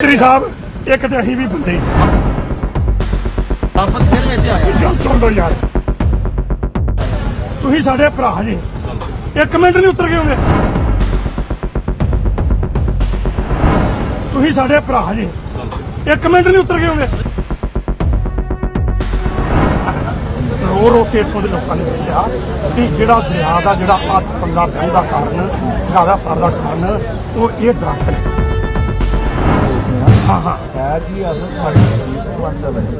ਮੰਤਰੀ ਸਾਹਿਬ ਇੱਕ ਤੇ ਅਸੀਂ ਵੀ ਬੰਦੇ ਹੀ। ਵਾਪਸ ਫਿਰ ਵਿੱਚ ਆਇਆ। ਗੱਲ ਸੁਣ ਲਓ ਯਾਰ। ਤੁਸੀਂ ਸਾਡੇ ਭਰਾ ਜੀ। ਇੱਕ ਮਿੰਟ ਨਹੀਂ ਉਤਰ ਕੇ ਆਉਂਦੇ ਤੁਸੀਂ ਸਾਡੇ ਭਰਾ ਜੀ। ਇੱਕ ਮਿੰਟ ਨਹੀਂ ਉਤਰ ਕੇ ਆਉਂਦੇ ਰੋ ਰੋ ਕੇ ਇੱਥੋਂ ਦੇ ਲੋਕਾਂ ਨੇ ਦੱਸਿਆ ਕਿ ਜਿਹੜਾ ਦਰਿਆ ਦਾ ਜਿਹੜਾ ਅੱਠ ਪੰਗਾ ਬਹਿਣ ਦਾ ਕਾਰਨ ਜ਼ਿਆਦਾ ਫੜਦਾ ਕਾਰਨ ਉਹ ਇਹ ਦਰਖਤ ਨੇ। ਹਾਂ ਹਾਂ ਹੈ ਜੀ ਅਸਲ ਸਾਡੀ ਸੀਟ ਵੰਡਦਾ ਨਹੀਂ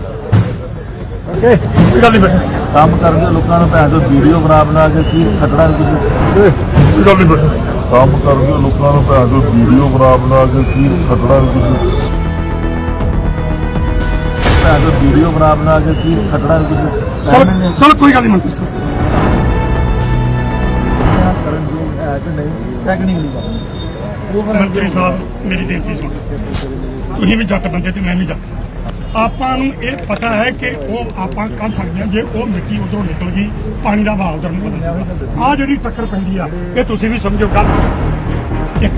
ਓਕੇ ਕੋਈ ਗੱਲ ਨਹੀਂ ਬੇਟਾ। ਕੰਮ ਕਰਦੇ ਲੋਕਾਂ ਨੂੰ ਭੈਣ ਤੋਂ ਵੀਡੀਓ ਬਣਾ ਬਣਾ ਕੇ ਕੀ ਖਤਰਾ ਕੁਝ ਕੋਈ ਗੱਲ ਨਹੀਂ ਬੇਟਾ। ਕੰਮ ਕਰਕੇ ਲੋਕਾਂ ਨੂੰ ਭੈਣ ਤੋਂ ਵੀਡੀਓ ਬਣਾ ਬਣਾ ਕੇ ਕੀ ਖਤਰਾ ਕੁਝ ਤੋਂ ਵੀਡੀਓ ਬਣਾ ਬਣਾ ਕੇ ਕੀ ਖਤਰਾ ਕੁਝ ਚਲ ਕੋਈ ਗੱਲ ਨਹੀਂ ਸਾਹਿਬ। ਕਰਨ ਟੈਕਨੀਕਲੀ ਮੰਤਰੀ ਸਾਹਿਬ ਮੇਰੀ ਬੇਨਤੀ ਸੁਣੋ। ਤੁਸੀਂ ਵੀ ਜੱਟ ਬੰਦੇ ਤੇ ਮੈਂ ਵੀ ਜੱਟ। ਆਪਾਂ ਨੂੰ ਇਹ ਪਤਾ ਹੈ ਕਿ ਉਹ ਆਪਾਂ ਕਰ ਸਕਦੇ ਹਾਂ। ਜੇ ਉਹ ਮਿੱਟੀ ਉਧਰੋਂ ਨਿਕਲ ਗਈ, ਪਾਣੀ ਦਾ ਵਹਾਅ ਉਧਰ ਨੂੰ ਬਦਲ ਆ ਜਿਹੜੀ ਟੱਕਰ ਪੈਂਦੀ ਆ, ਇਹ ਤੁਸੀਂ ਵੀ ਸਮਝੋ ਗੱਲ। ਇੱਕ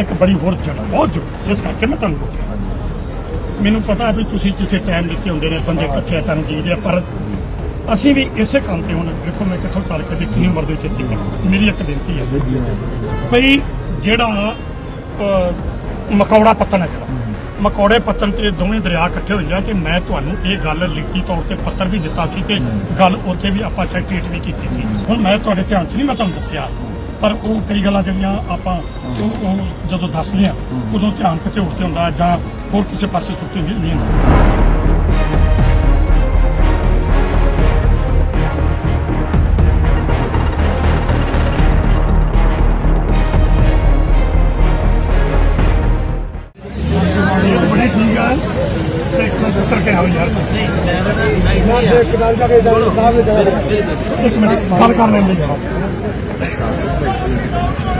ਇੱਕ ਬੜੀ ਹੋਰ ਜਗ੍ਹਾ, ਬਹੁਤ ਜੋ ਜਿਸ ਕਰਕੇ ਮੈਂ ਤੁਹਾਨੂੰ ਰੋਕਿਆ ਮੈਨੂੰ ਪਤਾ ਵੀ ਤੁਸੀਂ ਜਿੱਥੇ ਟਾਈਮ ਦਿੱਤੇ ਹੁੰਦੇ ਨੇ, ਬੰਦੇ ਇਕੱਠੇ ਤੁਹਾਨੂੰ ਦੀਦੇ ਆ, ਪਰ ਅਸੀਂ ਵੀ ਇਸੇ ਕੰਮ ਤੇ ਹੁਣ ਦੇਖੋ ਮੈਂ ਕਿੱਥੋਂ ਚੱਲ ਕੇ ਤੇ ਕਿੰਨੀ ਉਮਰ ਦੇ ਵਿੱਚ ਇੱਥੇ ਮੇਰੀ ਇੱਕ ਬੇਨਤੀ ਹੈ ਭਈ ਜਿਹੜਾ ਮਕੌੜਾ ਪੱਤਨ ਹੈ ਜਿਹੜਾ ਮਕੌੜੇ ਪੱਤਨ ਤੇ ਦੋਵੇਂ ਦਰਿਆ ਇਕੱਠੇ ਹੋਏ ਆ ਤੇ ਮੈਂ ਤੁਹਾਨੂੰ ਇਹ ਗੱਲ ਲਿਖਤੀ ਤੌਰ ਤੇ ਪੱਤਰ ਵੀ ਦਿੱਤਾ ਸੀ ਤੇ ਗੱਲ ਉੱਥੇ ਵੀ ਆਪਾਂ ਸੈਕਟਰੀਟ ਵੀ ਕੀਤੀ ਸੀ। ਹੁਣ ਮੈਂ ਤੁਹਾਡੇ ਧਿਆਨ 'ਚ ਨਹੀਂ ਮੈਂ ਤੁਹਾਨੂੰ ਦੱਸਿਆ, ਪਰ ਉਹ ਕਈ ਗੱਲਾਂ ਜਿਹੜੀਆਂ ਆਪਾਂ ਉਹ ਉਹ ਜਦੋਂ ਦੱਸਦੇ ਆ ਉਦੋਂ ਧਿਆਨ ਕਿਤੇ ਹੋਰ ਤੇ ਹੁੰਦਾ ਜਾਂ ਹੋਰ ਕਿਸੇ ਪਾਸੇ ਸੁੱਤੀ ਹੁੰਦੀ ਨਹੀਂ ਇੱਕ ਮਿੰਟ ਗੱਲ ਕਰ ਲੈਂਦੇ ਜਰਾ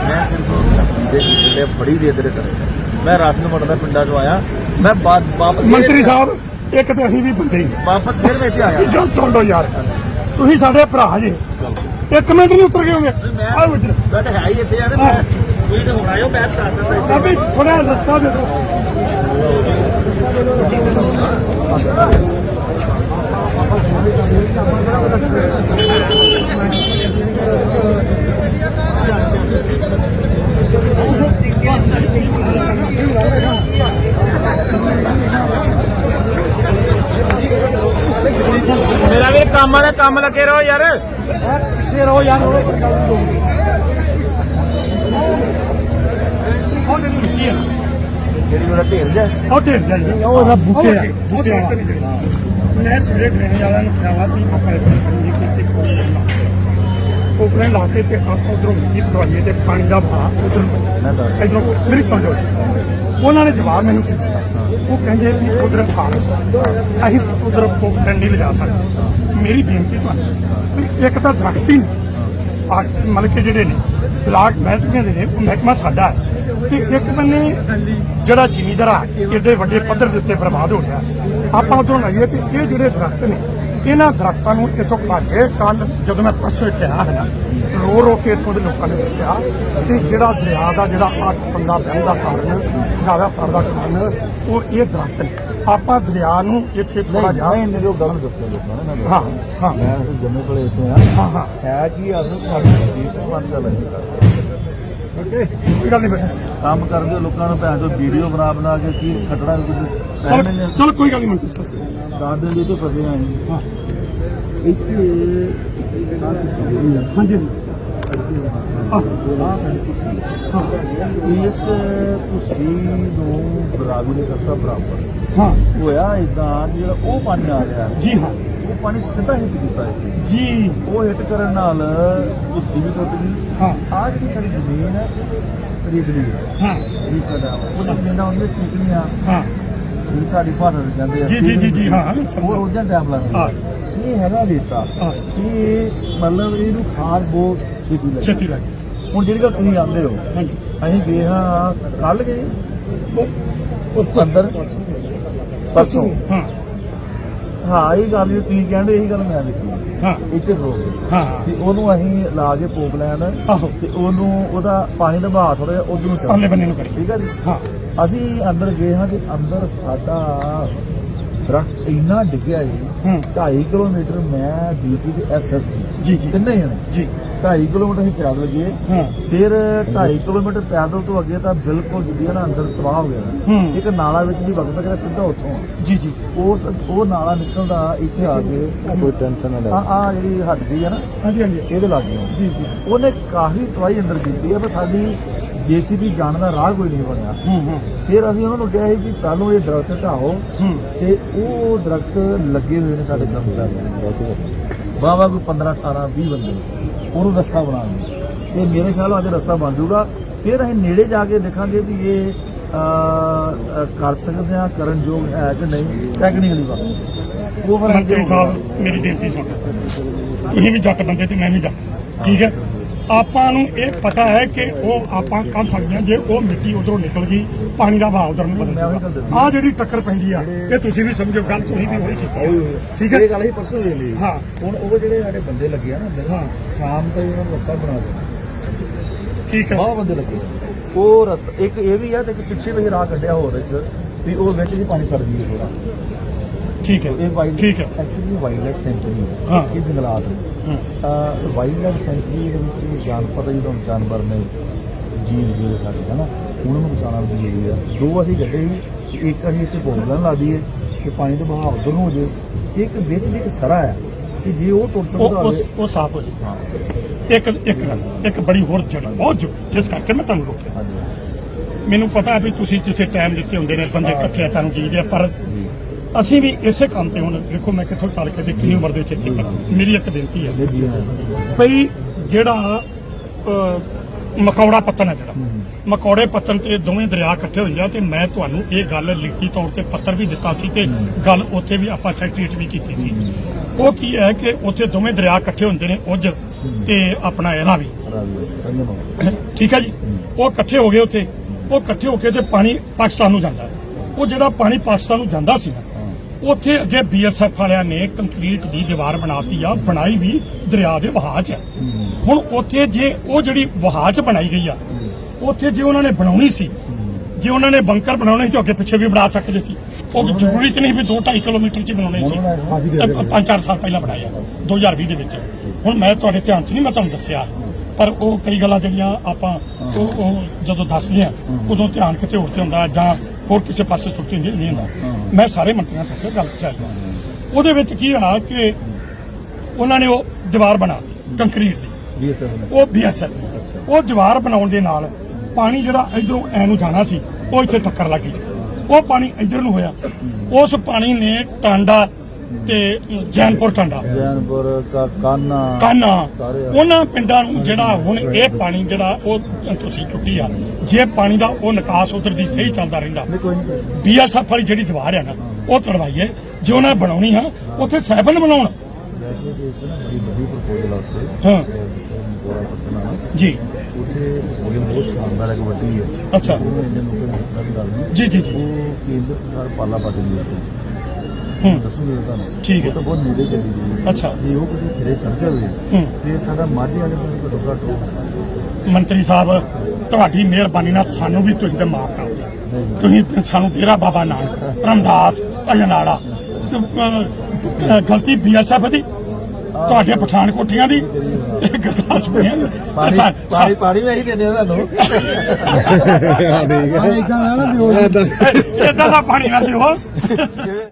ਮੈਂ ਸਿਰਫ ਦੇ ਜਿਹੜੇ ਬੜੀ ਦੇ ਕਰੇ ਮੈਂ ਰਾਸ਼ਨ ਵੰਡਦਾ ਪਿੰਡਾਂ ਚੋਂ ਆਇਆ ਮੈਂ ਵਾਪਸ ਮੰਤਰੀ ਸਾਹਿਬ ਇੱਕ ਤੇ ਅਸੀਂ ਵੀ ਬੰਦੇ ਹੀ। ਵਾਪਸ ਫਿਰ ਵਿੱਚ ਆਇਆ। ਗੱਲ ਸੁਣ ਲਓ ਯਾਰ। ਤੁਸੀਂ ਸਾਡੇ ਭਰਾ ਜੀ। ਇੱਕ ਮਿੰਟ ਨਹੀਂ ਉਤਰ ਕੇ ਆਉਂਦੇ ਆਓ ਇੱਧਰ। ਮੈਂ ਤਾਂ ਹੈ ਹੀ ਇੱਥੇ ਆ ਤੇ ਮੈਂ ਤਾਂ ਹੁਣ ਆਇਓ ਬੈਠ ਕਰ ਸਕਦਾ ਬਾਬੀ ਥੋੜਾ ਰਸਤਾ ਦੇ ਦਿਓ। ਮੇਰਾ ਵੀਰ ਕੰਮ ਵਾਲੇ ਕੰਮ ਲੱਗੇ ਰਹੋ ਯਾਰ। ਪਿੱਛੇ ਰਹੋ ਯਾਰ ਉਹ ਜਿਹੜੀ ਮੇਰਾ ਢੇਰ ਜਾ ਉਹ ਢੇਰ ਜਾਈ ਉਹ ਰੱਬ ਬੁੱਕੇ ਆ। ਬੁੱਕੇ ਆ ਮੈਂ ਸਵੇਰੇ ਡਰੇਨ ਵਾਲਿਆਂ ਨੂੰ ਕਿਹਾ ਵਾ ਵੀ ਮੈਂ ਪਾਈਪ ਨਹੀਂ ਕੀਤੀ ਕੋਈ ਉਪਰੇ ਲਾ ਕੇ ਤੇ ਆਪਾਂ ਉਧਰੋਂ ਮਿੱਟੀ ਪਟਵਾਈਏ ਤੇ ਪਾਣੀ ਦਾ ਵਹਾਅ ਉਧਰ ਇਧਰੋਂ ਮੇਰੀ ਸਮਝੋ ਉਹਨਾਂ ਨੇ ਜਵਾਬ ਮੈਨੂੰ ਦਿੱਤਾ। ਉਹ ਕਹਿੰਦੇ ਵੀ ਉਧਰ ਫਾਰਸ ਅਸੀਂ ਉਧਰ ਪੋਕਟਨ ਨਹੀਂ ਲਿਜਾ ਸਕਦੇ। ਮੇਰੀ ਬੇਨਤੀ ਤੁਹਾਨੂੰ ਇੱਕ ਤਾਂ ਦਰਖਤ ਹੀ ਨਹੀਂ। ਮਤਲਬ ਕਿ ਜਿਹੜੇ ਨੇ ਬਲਾਕ ਮਹਿਕਮੇ ਦੇ ਨੇ ਉਹ ਮਹਿਕਮਾ ਸਾਡਾ ਹੈ। ਤੇ ਇੱਕ ਬੰਨੇ ਜਿਹੜਾ ਜ਼ਿਮੀਂਦਾਰ ਆ ਏਡੇ ਵੱਡੇ ਪੱਧਰ ਦੇ ਉੱਤੇ ਬਰਬਾਦ ਹੋ ਗਿਆ। ਆਪਾਂ ਉਧਰੋਂ ਲਈਏ ਤੇ ਇਹ ਜਿਹੜੇ ਦਰਖਤ ਨੇ ਇਹਨਾਂ ਦਰਖਤਾਂ ਨੂੰ ਇੱਥੋਂ ਭਾਗੇ ਕੱਲ ਜਦੋਂ ਮੈਂ ਪਰਸੋਂ ਇੱਥੇ ਆਇਆ ਹੈ ਰੋ ਰੋ ਕੇ ਇੱਥੋਂ ਦੇ ਲੋਕਾਂ ਨੇ ਦੱਸਿਆ ਕਿ ਜਿਹੜਾ ਦਰਿਆ ਦਾ ਜਿਹੜਾ ਅੱਠ ਪੰਗਾ ਬਹਿਣ ਦਾ ਕਾਰਨ ਜ਼ਿਆਦਾ ਫੜਦਾ ਕਾਰਨ ਉਹ ਇਹ ਦਰਖਤ ਨੇ। ਆਪਾਂ ਦਰਿਆ ਨੂੰ ਇੱਥੇ ਥੋੜਾ ਜਿਹਾ ਨਹੀਂ ਮੇਰੇ ਗਲਤ ਦੱਸਿਆ ਲੋਕਾਂ ਨੇ ਹਾਂ ਹਾਂ। ਮੈਂ ਜੰਮੇ ਕੋਲੇ ਇੱਥੇ ਆ ਹਾਂ ਹਾਂ। ਹੈ ਕੀ ਅਸਲ ਸਾਡੀ ਸੀਟ ਵੰਡਦਾ ਨਹੀਂ ਓਕੇ ਕੋਈ ਗੱਲ ਨਹੀਂ ਬੇਟਾ। ਕੰਮ ਕਰਦੇ ਲੋਕਾਂ ਨੂੰ ਭੈਣ ਤੋਂ ਵੀਡੀਓ ਬਣਾ ਬਣਾ ਕੇ ਕੀ ਕੁਝ ਚਲ ਚਲ ਕੋਈ ਗੱਲ ਨਹੀਂ ਮੰਤਰੀ ਸਾਹਿਬ। ਦਸ ਦਿਨ ਦੇ ਤੋਂ ਫਸੇ ਆ ਅਸੀਂ ਹਾਂ। ਇੱਥੇ ਹਾਂਜੀ। ਇਸ ਤੁਸੀਂ ਨੂੰ ਬਰਾਬਰੀ ਦੇ ਕਰਤਾ ਬਰਾਬਰ। ਹਾਂ। ਹੋਇਆ ਇਦਾਂ ਜਿਹੜਾ ਉਹ ਪਾਣੀ ਆ ਰਿਹਾ। ਜੀ ਹਾਂ। ਉਹ ਪਾਣੀ ਸਿੱਧਾ ਹਿੱਟ ਕੀਤਾ ਜੀ। ਉਹ ਹਿੱਟ ਕਰਨ ਨਾਲ ਤੁਸੀਂ ਵੀ ਟੁੱਟ ਗਈ ਹਾਂ। ਆਹ ਜਿਹੜੀ ਸਾਡੀ ਜ਼ਮੀਨ ਹੈ ਖਰੀਦ ਲਈ ਹੈ। ਹਾਂ ਰੀਕਾ ਦਾ ਉਹਦੀ ਜ਼ਮੀਨਾਂ ਉਹਦੀਆਂ ਚੀਕਣੀਆਂ। ਹਾਂ। ਜਿਹੜੀ ਸਾਡੀ ਭਾਰਤ ਕਹਿੰਦੇ ਆ। ਜੀ ਜੀ ਜੀ ਜੀ ਹਾਂ ਉਹ ਉਹਦਾ ਟਾਈਮ ਲੱਗਦਾ ਹਾਂ। ਇਹ ਹੈਗਾ ਰੇਤਾ। ਇਹ ਮਤਲਬ ਇਹਨੂੰ ਖਾਰ ਬਹੁਤ ਛੇਤੀ ਲੱਗਦੀ ਛੇਤੀ ਲੱਗ ਹੁਣ ਜਿਹੜੀ ਗੱਲ ਤੁਸੀਂ ਆਉਂਦੇ ਹੋ ਅਸੀਂ ਗਏ ਹਾਂ ਕੱਲ ਗਏ। ਉਹ ਉਸ ਅੰਦਰ। ਪਰਸੋਂ। ਹਾਂ। ਹਾਂ ਇਹ ਗੱਲ ਵੀ ਤੁਸੀਂ ਕਹਿੰਦੇ ਇਹੀ ਗੱਲ ਮੈਂ ਦੇਖੀ। ਹਾਂ। ਇੱਥੇ ਗਏ। ਹਾਂ। ਤੇ ਉਹਨੂੰ ਅਸੀਂ ਲਾ ਕੇ ਪੋਪ ਲੈਣ ਆਹੋ। ਤੇ ਉਹਨੂੰ ਉਹਦਾ ਪਾਣੀ ਦਾ ਬਹਾਅ ਥੋੜਾ ਉਧਰ ਨੂੰ ਚੱਲ ਅਗਲੇ ਬੰਨੇ ਨੂੰ ਕਰੀ। ਠੀਕ ਹੈ ਜੀ? ਹਾਂ। ਅਸੀਂ ਅੰਦਰ ਗਏ ਹਾਂ ਤੇ ਅੰਦਰ ਸਾਡਾ ਦਰਖਤ ਇੰਨਾ ਡਿੱਗਿਆ ਜੀ ਹੂੰ। 2.5 ਕਿਲੋਮੀਟਰ ਮੈਂ ਡੀਸੀ ਤੇ ਐਸਐਸ ਜੀ ਜੀ। ਤਿੰਨੇ ਜਣੇ। ਜੀ। 2.5 ਕਿਲੋਮੀਟਰ ਅਸੀਂ ਪੈਦਲ ਗਏ। ਫਿਰ 2.5 ਕਿਲੋਮੀਟਰ ਪੈਦਲ ਤੋਂ ਅੱਗੇ ਤਾਂ ਬਿਲਕੁਲ ਜਿੱਦੀ ਨਾ ਅੰਦਰ ਤਬਾਹ ਹੋ ਗਿਆ। ਇੱਕ ਨਾਲਾ ਵਿੱਚ ਦੀ ਵਗਦਾ ਜਿਹੜਾ ਸਿੱਧਾ ਉੱਥੋਂ। ਜੀ ਜੀ। ਉਸ ਉਹ ਨਾਲਾ ਨਿਕਲਦਾ ਇੱਥੇ ਆ ਕੇ ਕੋਈ ਟੈਨਸ਼ਨ ਨਾ ਆ ਆ ਜਿਹੜੀ ਹੱਡਦੀ ਹੈ ਨਾ ਹਾਂਜੀ ਹਾਂਜੀ। ਇਹਦੇ ਲੱਗ ਜੀ ਜੀ। ਉਹਨੇ ਕਾਫੀ ਤਵਾਈ ਅੰਦਰ ਕੀਤੀ ਹੈ ਪਰ ਸਾਡੀ ਜੀਸੀਬੀ ਜਾਣ ਦਾ ਰਾਹ ਕੋਈ ਨਹੀਂ ਬਣਿਆ। ਹੂੰ ਹੂੰ। ਫਿਰ ਅਸੀਂ ਉਹਨਾਂ ਨੂੰ ਕਿਹਾ ਸੀ ਕਿ ਪਹਿਲੋਂ ਇਹ ਦਰਖਤ ਢਾਓ ਤੇ ਉਹ ਦਰਖਤ ਲੱਗੇ ਹੋਏ ਨੇ ਸਾਡੇ ਕਰਮਚਾਰੀਆਂ ਵਾਵਾ ਕੋਈ 15 18 20 ਬੰਦੇ। ਉਹਨੂੰ ਰਸਤਾ ਬਣਾਉਣਾ ਤੇ ਮੇਰੇ ਖਿਆਲ ਨਾਲ ਅੱਜ ਰਸਤਾ ਬਣ ਜਾਊਗਾ। ਫਿਰ ਅਸੀਂ ਨੇੜੇ ਜਾ ਕੇ ਦੇਖਾਂਗੇ ਵੀ ਇਹ ਕਰ ਸਕਦੇ ਆ ਕਰਨ ਯੋਗ ਹੈ ਕਿ ਨਹੀਂ ਟੈਕਨੀਕਲੀ ਵਾ। ਉਹ ਫਿਰ ਅਸੀਂ ਮੰਤਰੀ ਸਾਹਿਬ ਮੇਰੀ ਬੇਨਤੀ ਸੁਣ। ਤੁਸੀਂ ਵੀ ਜੱਟ ਬੰਦੇ ਤੇ ਮੈਂ ਵੀ ਜੱਟ ਠੀਕ ਹੈ? ਆਪਾਂ ਨੂੰ ਇਹ ਪਤਾ ਹੈ ਕਿ ਉਹ ਆਪਾਂ ਕਰ ਸਕਦੇ ਹਾਂ। ਜੇ ਉਹ ਮਿੱਟੀ ਉਧਰੋਂ ਨਿਕਲ ਗਈ ਪਾਣੀ ਦਾ ਵਹਾਅ ਉਧਰ ਨੂੰ ਬਦਲ ਦੱਸੀ। ਆ ਜਿਹੜੀ ਟੱਕਰ ਪੈਂਦੀ ਆ ਇਹ ਤੁਸੀਂ ਵੀ ਸਮਝੋ ਗੱਲ ਤੁਸੀਂ ਵੀ ਹੋਈ ਕੀਤੀ ਠੀਕ ਹੈ? ਇਹ ਗੱਲ ਹੀ ਪਰਸੋਂ ਦੇ ਲਈ। ਹਾਂ। ਹੁਣ ਉਹ ਜਿਹੜੇ ਸਾਡੇ ਬੰਦੇ ਲੱਗੇ ਆ ਨਾ ਸ਼ਾਮ ਤੱਕ ਉਹਨਾਂ ਨੂੰ ਰਸਤਾ ਬਣਾ ਦੇਣਾ ਠੀਕ ਹੈ। ਬਹੁਤ ਬੰਦੇ ਲੱਗੇ ਉਹ ਰਸਤਾ ਇੱਕ ਇਹ ਵੀ ਆ ਤੇ ਪਿੱਛੇ ਵੀ ਰਾਹ ਕੱਢਿਆ ਹੋਰ ਇੱਕ ਵੀ ਉਹ ਵਿੱਚ ਵੀ ਪਾਣੀ ਛੱਡ ਦਈਏ ਥੋੜਾ ਠੀਕ ਹੈ। ਇਹ ਵਾਈਲਡ ਠੀਕ ਹੈ। ਐਕਚੁਅਲੀ ਵਾਈਲਡ ਲਾਈਫ ਸੈਂਚੁਰੀ ਹੈ। ਹਾਂ। ਇਹ ਜੰਗਲਾਤ ਨੇ। ਹੂੰ, ਤਾਂ ਵਾਈਲਡ ਲਾਈਫ ਸੈਂਚੁਰੀ ਦੇ ਵਿੱਚ ਜਾਨਵਰ ਜਦੋਂ ਜਾਨਵਰ ਨੇ ਜੀਵ ਜਿਹੜੇ ਸਾਡੇ ਹਨਾ? ਉਹਨਾਂ ਨੂੰ ਬਚਾਉਣਾ ਵੀ ਜ਼ਰੂਰੀ ਆ। ਦੋ ਅਸੀਂ ਗੱਡੇ ਸੀ ਇੱਕ ਅਸੀਂ ਇੱਥੇ ਬੋਲਣ ਲਾ ਦਈਏ ਕਿ ਪਾਣੀ ਦਾ ਬਹਾਅ ਉਧਰ ਨੂੰ ਹੋ ਜੇ ਇੱਕ ਵਿੱਚ ਦੀ ਇੱਕ ਸਰਾ ਹੈ ਕਿ ਜੇ ਉਹ ਟੁੱਟ ਉਹ ਸਕਦਾ ਉਹ ਹੋਵੇ ਉਹ ਸਾਫ਼ ਹੋ ਜੀ ਹਾਂ। ਇੱਕ ਇੱਕ ਗੱਲ ਇੱਕ ਬੜੀ ਹੋਰ ਜੜ ਬਹੁਤ ਜੋ ਜਿਸ ਕਰਕੇ ਮੈਂ ਤੁਹਾਨੂੰ ਰੋਕਿਆ। ਹਾਂਜੀ। ਮੈਨੂੰ ਪਤਾ ਹੈ ਵੀ ਤੁਸੀਂ ਜਿੱਥੇ ਟਾਈਮ ਦਿੱਤੇ ਹੁੰਦੇ ਨੇ ਬੰਦੇ ਇਕੱਠੇ ਆ ਤੁਹਾਨੂੰ ਆ ਪਰ ਅਸੀਂ ਵੀ ਇਸੇ ਕੰਮ ਤੇ ਹੁਣ ਦੇਖੋ ਮੈਂ ਕਿੱਥੋਂ ਚੱਲ ਕੇ ਤੇ ਉਮਰ ਦੇ ਵਿੱਚ ਇੱਥੇ ਕਰਾਂ ਮੇਰੀ ਇੱਕ ਬੇਨਤੀ ਹੈ ਇਹ ਭਈ ਜਿਹੜਾ ਮਕੌੜਾ ਪੱਤਨ ਹੈ ਜਿਹੜਾ, ਮਕੌੜੇ ਪੱਤਨ ਤੇ ਦੋਵੇਂ ਦਰਿਆ ਇਕੱਠੇ ਹੋਏ ਆ ਤੇ ਮੈਂ ਤੁਹਾਨੂੰ ਇਹ ਗੱਲ ਲਿਖਤੀ ਤੌਰ ਤੇ ਪੱਤਰ ਵੀ ਦਿੱਤਾ ਸੀ ਤੇ ਗੱਲ ਉੱਥੇ ਵੀ ਆਪਾਂ ਸੈਕਟਰੀਟ ਵੀ ਕੀਤੀ ਸੀ। ਉਹ ਕੀ ਹੈ ਕਿ ਉੱਥੇ ਦੋਵੇਂ ਦਰਿਆ ਇਕੱਠੇ ਹੁੰਦੇ ਨੇ ਉਜ ਤੇ ਆਪਣਾ ਇਹਦਾ ਵੀ। ਠੀਕ ਹੈ ਜੀ? ਉਹ ਇਕੱਠੇ ਹੋ ਗਏ ਉੱਥੇ। ਉਹ ਇਕੱਠੇ ਹੋ ਕੇ ਤੇ ਪਾਣੀ ਪਾਕਿਸਤਾਨ ਨੂੰ ਜਾਂਦਾ। ਉਹ ਜਿਹੜਾ ਪਾਣੀ ਪਾਕਿਸਤਾਨ ਨੂੰ ਜਾਂਦਾ ਸੀ ਉੱਥੇ ਅੱਗੇ ਬੀਐਸਐਫ ਵਾਲਿਆਂ ਨੇ ਕੰਕਰੀਟ ਦੀ ਦੀਵਾਰ ਬਣਾਤੀ ਆ ਬਣਾਈ ਵੀ ਦਰਿਆ ਦੇ ਵਹਾਅ 'ਚ ਹੁਣ ਉੱਥੇ ਜੇ ਉਹ ਜਿਹੜੀ ਵਹਾਅ 'ਚ ਬਣਾਈ ਗਈ ਆ ਉੱਥੇ ਜੇ ਉਹਨਾਂ ਨੇ ਬਣਾਉਣੀ ਸੀ ਜੇ ਉਹਨਾਂ ਨੇ ਬੰਕਰ ਬਣਾਉਣੇ ਸੀ ਤਾਂ ਅੱਗੇ ਪਿੱਛੇ ਵੀ ਬਣਾ ਸਕਦੇ ਸੀ। ਉਹ ਜ਼ਰੂਰੀ ਤੇ ਨਹੀਂ ਵੀ 2.5 ਕਿਲੋਮੀਟਰ 'ਚ ਬਣਾਉਣੇ ਸੀ। ਪੰਜ ਚਾਰ ਸਾਲ ਪਹਿਲਾਂ ਬਣਾਇਆ 2020 ਦੇ ਵਿੱਚ। ਹੁਣ ਮੈਂ ਤੁਹਾਡੇ ਧਿਆਨ 'ਚ ਨਹੀਂ ਮੈਂ ਤੁਹਾਨੂੰ ਦੱਸਿਆ। ਪਰ ਉਹ ਕਈ ਗੱਲਾਂ ਜਿਹੜੀਆਂ ਆਪਾਂ ਉਹ ਜਦੋਂ ਦੱਸਦੇ ਆ ਉਦੋਂ ਧਿਆਨ ਕਿਤੇ ਹੋਰ ਤੇ ਹੁੰਦਾ ਜਾਂ ਹੋਰ ਕਿਸੇ ਪਾਸੇ ਸੁੱਟੀ ਨਹੀਂ ਹੁੰਦਾ। ਮੈਂ ਸਾਰੇ ਮੰਤਰੀਆਂ ਤੱਕ ਗੱਲ ਚਾਹੀ ਉਹਦੇ ਵਿੱਚ ਕੀ ਆ ਕਿ ਉਹਨਾਂ ਨੇ ਉਹ ਦੀਵਾਰ ਬਣਾ ਦਿੱਤੀ ਕੰਕਰੀਟ ਦੀ ਉਹ ਬੀਐਸਐਫ ਉਹ ਦੀਵਾਰ ਬਣਾਉਣ ਦੇ ਨਾਲ ਪਾਣੀ ਜਿਹੜਾ ਇਧਰੋਂ ਐ ਨੂੰ ਜਾਣਾ ਸੀ ਉਹ ਇੱਥੇ ਟੱਕਰ ਲੱਗੀ ਉਹ ਪਾਣੀ ਇਧਰ ਨੂੰ ਹੋਇਆ। ਉਸ ਪਾਣੀ ਨੇ ਟਾਂਡਾ ਤੇ ਜੈਨਪੁਰ ਟਾਂਡਾ ਜੈਨਪੁਰ ਕਾਨਾ। ਕਾਨਾ। ਉਹਨਾਂ ਪਿੰਡਾਂ ਨੂੰ ਜਿਹੜਾ ਹੁਣ ਇਹ ਪਾਣੀ ਜਿਹੜਾ ਉਹ ਤੁਸੀਂ ਚੁੱਕੀ ਆ ਜੇ ਪਾਣੀ ਦਾ ਉਹ ਨਿਕਾਸ ਉਧਰ ਦੀ ਸਹੀ ਚੱਲਦਾ ਰਹਿੰਦਾ। ਬੀਐਸਐਫ ਵਾਲੀ ਜਿਹੜੀ ਦੀਵਾਰ ਆ ਨਾ ਉਹ ਤੜਵਾਈਏ। ਜੇ ਉਹਨਾਂ ਬਣਾਉਣੀ ਆ ਉੱਥੇ ਸੈਬਨ ਬਣਾਉਣ। ਇੱਕ ਹਾਂ। ਜੀ। ਉੱਥੇ ਬਹੁਤ ਸ਼ਾਨਦਾਰ ਹੈ ਕਿ ਵੱਡੀ ਹੈ ਅੱਛਾ। ਜੀ ਜੀ ਜੀ। ਉਹ ਕੇਂਦਰ ਸਰਕਾਰ ਪਾਲਾ ਪਾਟੀ ਦੀ ਹੈ ਹੂੰ। ਦੱਸੂਗੇ ਤੁਹਾਨੂੰ ਠੀਕ ਹੈ। ਉਹ ਤਾਂ ਬਹੁਤ ਨੇੜੇ ਚੱਲੀ ਗਈ। ਹੈ। ਅੱਛਾ। ਜੇ ਉਹ ਕਿਤੇ ਸਿਰੇ ਚੜ ਜਾਵੇ ਹੂੰ। ਤੇ ਸਾਡਾ ਮਾਝੇ ਵਾਲੇ ਪਾਸੇ ਘੱਟੋ ਘੱਟ ਉਹ ਮੰਤਰੀ ਸਾਹਿਬ ਤੁਹਾਡੀ ਮਿਹਰਬਾਨੀ ਨਾਲ ਸਾਨੂੰ ਵੀ ਤੁਸੀਂ ਤੇ ਮਾਫ ਕਰ ਦਿਓ। ਤੁਸੀਂ ਤੇ ਸਾਨੂੰ ਡੇਰਾ ਬਾਬਾ ਨਾਨਕ ਰਮਦਾਸ ਅਜਨਾਲਾ ਤੇ, ਅਹ, ਗਲਤੀ ਬੀਐਸਐਫ ਦੀ ਤੁਹਾਡੇ ਪਠਾਨ ਕੋਠੀਆਂ ਦੀ ਇਹ ਪਾਣੀ ਸਾ- ਪਾਣੀ ਪਾਣੀ ਮੈਂ ਹੀ ਦਿੰਦੇ ਆ ਤੁਹਾਨੂੰ ਏਦਾਂ ਦਾ ਪਾਣੀ ਨਾ ਦਿਓ।